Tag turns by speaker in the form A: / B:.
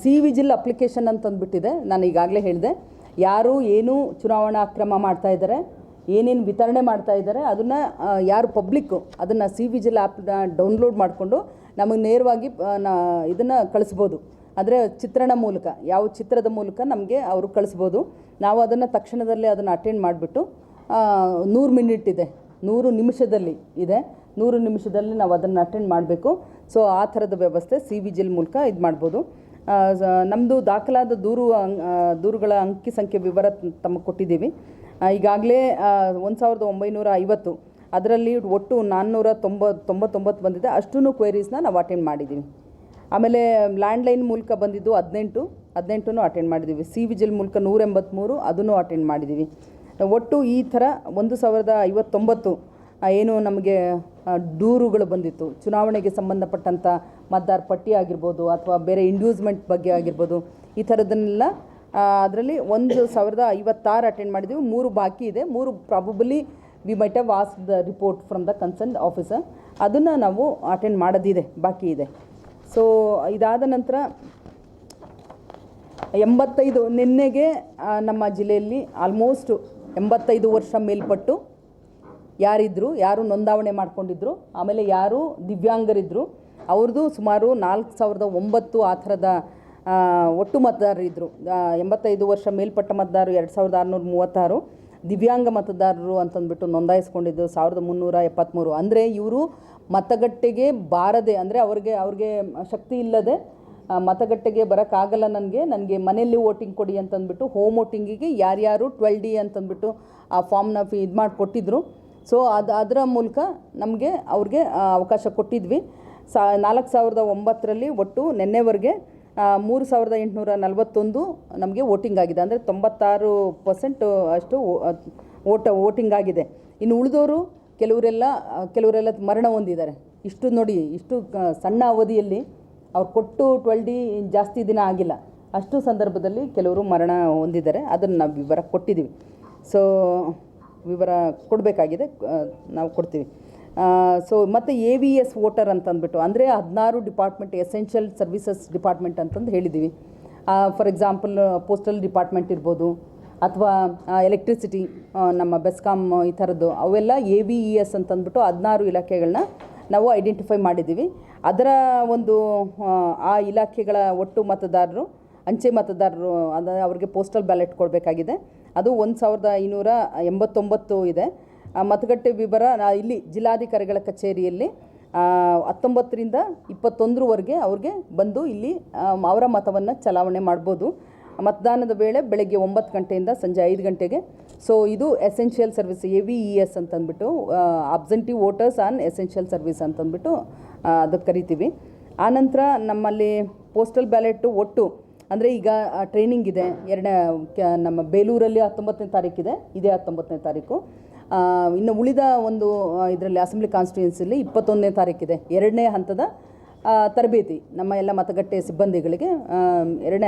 A: C vigil application ಅಂತ ಅಂದ್ಬಿಟ್ಟಿದೆ. ನಾನು ಈಗಾಗಲೇ ಹೇಳಿದೆ. ಯಾರು ಏನು ಚುನಾವಣಾ ಅಕ್ರಮ ಮಾಡ್ತಾ ಇದ್ದಾರೆ, ಏನೇನು ವಿತರಣೆ ಮಾಡ್ತಾ ಇದ್ದಾರೆ, ಅದನ್ನು ಯಾರು ಪಬ್ಲಿಕ್ಕು ಅದನ್ನು ಸಿ ವಿಜಿಲ್ ಆ್ಯಪ್ ಡೌನ್ಲೋಡ್ ಮಾಡಿಕೊಂಡು ನಮಗೆ ನೇರವಾಗಿ ಇದನ್ನು ಕಳಿಸ್ಬೋದು. ಅಂದರೆ ಚಿತ್ರಣ ಮೂಲಕ, ಯಾವ ಚಿತ್ರದ ಮೂಲಕ ನಮಗೆ ಅವರು ಕಳಿಸ್ಬೋದು. ನಾವು ಅದನ್ನು ತಕ್ಷಣದಲ್ಲೇ ಅದನ್ನು ಅಟೆಂಡ್ ಮಾಡಿಬಿಟ್ಟು ನೂರು ಮಿನಿಟ್ ಇದೆ. ನೂರು ನಿಮಿಷದಲ್ಲಿ ಇದೆ. ನೂರು ನಿಮಿಷದಲ್ಲಿ ನಾವು ಅದನ್ನು ಅಟೆಂಡ್ ಮಾಡಬೇಕು. ಸೊ ಆ ಥರದ ವ್ಯವಸ್ಥೆ ಸಿ ವಿಜಿಲ್ ಮೂಲಕ ಇದು ಮಾಡ್ಬೋದು. ನಮ್ಮದು ದಾಖಲಾದ ದೂರು ದೂರುಗಳ ಅಂಕಿ ಸಂಖ್ಯೆ ವಿವರ ತಮಗೆ ಕೊಟ್ಟಿದ್ದೀವಿ. ಈಗಾಗಲೇ ಒಂದು ಸಾವಿರದ ಒಂಬೈನೂರ ಐವತ್ತು. ಅದರಲ್ಲಿ ಒಟ್ಟು ನಾನ್ನೂರ ತೊಂಬ, ತೊಂಬತ್ತೊಂಬತ್ತು ಬಂದಿದೆ. ಅಷ್ಟೂ ಕ್ವೈರೀಸ್ನ ನಾವು ಅಟೆಂಡ್ ಮಾಡಿದ್ದೀವಿ ಆಮೇಲೆ ಲ್ಯಾಂಡ್ಲೈನ್ ಮೂಲಕ ಬಂದಿದ್ದು ಹದಿನೆಂಟು. ಹದಿನೆಂಟು ಅಟೆಂಡ್ ಮಾಡಿದ್ದೀವಿ ಸಿ ವಿಜಿಲ್ ಮೂಲಕ ನೂರ ಎಂಬತ್ತ್ಮೂರು ಅದನ್ನು ಅಟೆಂಡ್ ಮಾಡಿದ್ದೀವಿ ಒಟ್ಟು ಈ ಥರ ಒಂದು ಸಾವಿರದ ಐವತ್ತೊಂಬತ್ತು ಏನು ನಮಗೆ ದೂರುಗಳು ಬಂದಿತ್ತು. ಚುನಾವಣೆಗೆ ಸಂಬಂಧಪಟ್ಟಂಥ ಮತದಾರ ಪಟ್ಟಿ ಆಗಿರ್ಬೋದು ಅಥವಾ ಬೇರೆ ಇಂಡ್ಯೂಸ್ಮೆಂಟ್ ಬಗ್ಗೆ ಆಗಿರ್ಬೋದು, ಈ ಥರದನ್ನೆಲ್ಲ ಅದರಲ್ಲಿ ಒಂದು ಸಾವಿರದ ಐವತ್ತಾರು ಅಟೆಂಡ್ ಮಾಡಿದ್ದೀವಿ ಮೂರು ಬಾಕಿ ಇದೆ. ಮೂರು probably we might have as the report from the concern officer ಅದನ್ನು ನಾವು ಅಟೆಂಡ್ ಮಾಡೋದಿದೆ. ಬಾಕಿ ಇದೆ. ಸೊ ಇದಾದ ನಂತರ ಎಂಬತ್ತೈದು, ನಿನ್ನೆಗೆ ನಮ್ಮ ಜಿಲ್ಲೆಯಲ್ಲಿ ಆಲ್ಮೋಸ್ಟ್ ಎಂಬತ್ತೈದು ವರ್ಷ ಮೇಲ್ಪಟ್ಟು ಯಾರಿದ್ರು, ಯಾರು ನೋಂದಾವಣೆ ಮಾಡ್ಕೊಂಡಿದ್ರು, ಆಮೇಲೆ ಯಾರು ದಿವ್ಯಾಂಗರಿದ್ದರು ಅವ್ರದ್ದು ಸುಮಾರು ನಾಲ್ಕು ಸಾವಿರದ ಒಂಬತ್ತು ಆ ಥರದ ಒಟ್ಟು ಮತದಾರರಿದ್ದರು ಎಂಬತ್ತೈದು ವರ್ಷ ಮೇಲ್ಪಟ್ಟ ಮತದಾರರು ಎರಡು ಸಾವಿರದ ಆರುನೂರ ಮೂವತ್ತಾರು, ದಿವ್ಯಾಂಗ ಮತದಾರರು ಅಂತಂದ್ಬಿಟ್ಟು ನೋಂದಾಯಿಸ್ಕೊಂಡಿದ್ದು ಸಾವಿರದ ಮುನ್ನೂರ ಎಪ್ಪತ್ತ್ಮೂರು ಅಂದರೆ ಇವರು ಮತಗಟ್ಟೆಗೆ ಬಾರದೆ, ಅಂದರೆ ಅವ್ರಿಗೆ ಅವ್ರಿಗೆ ಶಕ್ತಿ ಇಲ್ಲದೆ ಮತಗಟ್ಟೆಗೆ ಬರೋಕ್ಕಾಗಲ್ಲ ನನಗೆ ನನಗೆ ಮನೆಯಲ್ಲಿ ವೋಟಿಂಗ್ ಕೊಡಿ ಅಂತಂದ್ಬಿಟ್ಟು, ಹೋಮ್ ವೋಟಿಂಗಿಗೆ ಯಾರ್ಯಾರು ಟ್ವೆಲ್ ಡಿ ಅಂತಂದ್ಬಿಟ್ಟು ಆ ಫಾರ್ಮ್ನ ಫಿ ಇದು ಮಾಡಿ ಕೊಟ್ಟಿದ್ದರು ಸೊ ಅದು, ಅದರ ಮೂಲಕ ನಮಗೆ ಅವ್ರಿಗೆ ಅವಕಾಶ ಕೊಟ್ಟಿದ್ವಿ. ಸಾ, ನಾಲ್ಕು ಸಾವಿರದ ಒಂಬತ್ತರಲ್ಲಿ ಒಟ್ಟು ನಿನ್ನೆವರೆಗೆ ಮೂರು ಸಾವಿರದ ಎಂಟುನೂರ ನಲವತ್ತೊಂದು ನಮಗೆ ವೋಟಿಂಗ್ ಆಗಿದೆ. ಅಂದರೆ ತೊಂಬತ್ತಾರು ಪರ್ಸೆಂಟ್ ಅಷ್ಟು ಓಟ ವೋಟಿಂಗ್ ಆಗಿದೆ. ಇನ್ನು ಉಳಿದವರು ಕೆಲವರೆಲ್ಲ ಕೆಲವರೆಲ್ಲ ಮರಣ ಹೊಂದಿದ್ದಾರೆ. ಇಷ್ಟು ನೋಡಿ, ಇಷ್ಟು ಸಣ್ಣ ಅವಧಿಯಲ್ಲಿ ಅವ್ರು ಕೊಟ್ಟು ಟ್ವೆಲ್ ಡಿ ಜಾಸ್ತಿ ದಿನ ಆಗಿಲ್ಲ. ಅಷ್ಟು ಸಂದರ್ಭದಲ್ಲಿ ಕೆಲವರು ಮರಣ ಹೊಂದಿದ್ದಾರೆ. ಅದನ್ನು ನಾವು ವಿವರ ಕೊಟ್ಟಿದ್ದೀವಿ. ಸೊ ವಿವರ ಕೊಡಬೇಕಾಗಿದೆ ನಾವು ಕೊಡ್ತೀವಿ. ಸೊ ಮತ್ತು ಎ ವಿ ಎಸ್ ವೋಟರ್ ಅಂತಂದ್ಬಿಟ್ಟು ಅಂದರೆ ಹದಿನಾರು ಡಿಪಾರ್ಟ್ಮೆಂಟ್ ಎಸೆನ್ಷಿಯಲ್ ಸರ್ವಿಸಸ್ ಡಿಪಾರ್ಟ್ಮೆಂಟ್ ಅಂತಂದು ಹೇಳಿದ್ದೀವಿ ಫಾರ್ ಎಕ್ಸಾಂಪಲ್ ಪೋಸ್ಟಲ್ ಡಿಪಾರ್ಟ್ಮೆಂಟ್ ಇರ್ಬೋದು ಅಥವಾ ಎಲೆಕ್ಟ್ರಿಸಿಟಿ ನಮ್ಮ ಬೆಸ್ಕಾಮ್ ಈ ಥರದ್ದು ಅವೆಲ್ಲ ಎ ವಿ ಇ ಎಸ್ ಅಂತಂದ್ಬಿಟ್ಟು ಹದಿನಾರು ಇಲಾಖೆಗಳನ್ನ ನಾವು ಐಡೆಂಟಿಫೈ ಮಾಡಿದ್ದೀವಿ ಅದರ ಒಂದು ಆ, ಇಲಾಖೆಗಳ ಒಟ್ಟು ಮತದಾರರು ಅಂಚೆ ಮತದಾರರು, ಅದ ಅವ್ರಿಗೆ ಪೋಸ್ಟಲ್ ಬ್ಯಾಲೆಟ್ ಕೊಡಬೇಕಾಗಿದೆ. ಅದು ಒಂದು ಸಾವಿರದ ಐನೂರ ಎಂಬತ್ತೊಂಬತ್ತು ಇದೆ. ಮತಗಟ್ಟೆ ವಿವರ ಇಲ್ಲಿ ಜಿಲ್ಲಾಧಿಕಾರಿಗಳ ಕಚೇರಿಯಲ್ಲಿ ಹತ್ತೊಂಬತ್ತರಿಂದ ಇಪ್ಪತ್ತೊಂದರವರೆಗೆ ಅವ್ರಿಗೆ ಬಂದು ಇಲ್ಲಿ ಅವರ ಮತವನ್ನು ಚಲಾವಣೆ ಮಾಡ್ಬೋದು. ಮತದಾನದ ವೇಳೆ ಬೆಳಗ್ಗೆ ಒಂಬತ್ತು ಗಂಟೆಯಿಂದ ಸಂಜೆ ಐದು ಗಂಟೆಗೆ. ಸೊ ಇದು essential service A V E S ಅಂತಂದ್ಬಿಟ್ಟು absentee voters on essential service ಅಂತಂದ್ಬಿಟ್ಟು ಅದಕ್ಕೆ ಕರಿತೀವಿ. ಆನಂತರ ನಮ್ಮಲ್ಲಿ ಪೋಸ್ಟಲ್ ಬ್ಯಾಲೆಟ್ಟು ಒಟ್ಟು ಅಂದರೆ ಈಗ ಟ್ರೈನಿಂಗ್ ಇದೆ. ಎರಡನೇ ನಮ್ಮ ಬೇಲೂರಲ್ಲಿ ಹತ್ತೊಂಬತ್ತನೇ ತಾರೀಕಿದೆ. ಇದೇ ಹತ್ತೊಂಬತ್ತನೇ ತಾರೀಕು. ಇನ್ನು ಉಳಿದ ಒಂದು ಇದರಲ್ಲಿ ಅಸೆಂಬ್ಲಿ ಕಾನ್ಸ್ಟಿಟ್ಯೂನ್ಸಿಲಿ ಇಪ್ಪತ್ತೊಂದನೇ ತಾರೀಕಿದೆ. ಎರಡನೇ ಹಂತದ ತರಬೇತಿ. ನಮ್ಮ ಎಲ್ಲ ಮತಗಟ್ಟೆ ಸಿಬ್ಬಂದಿಗಳಿಗೆ ಎರಡನೇ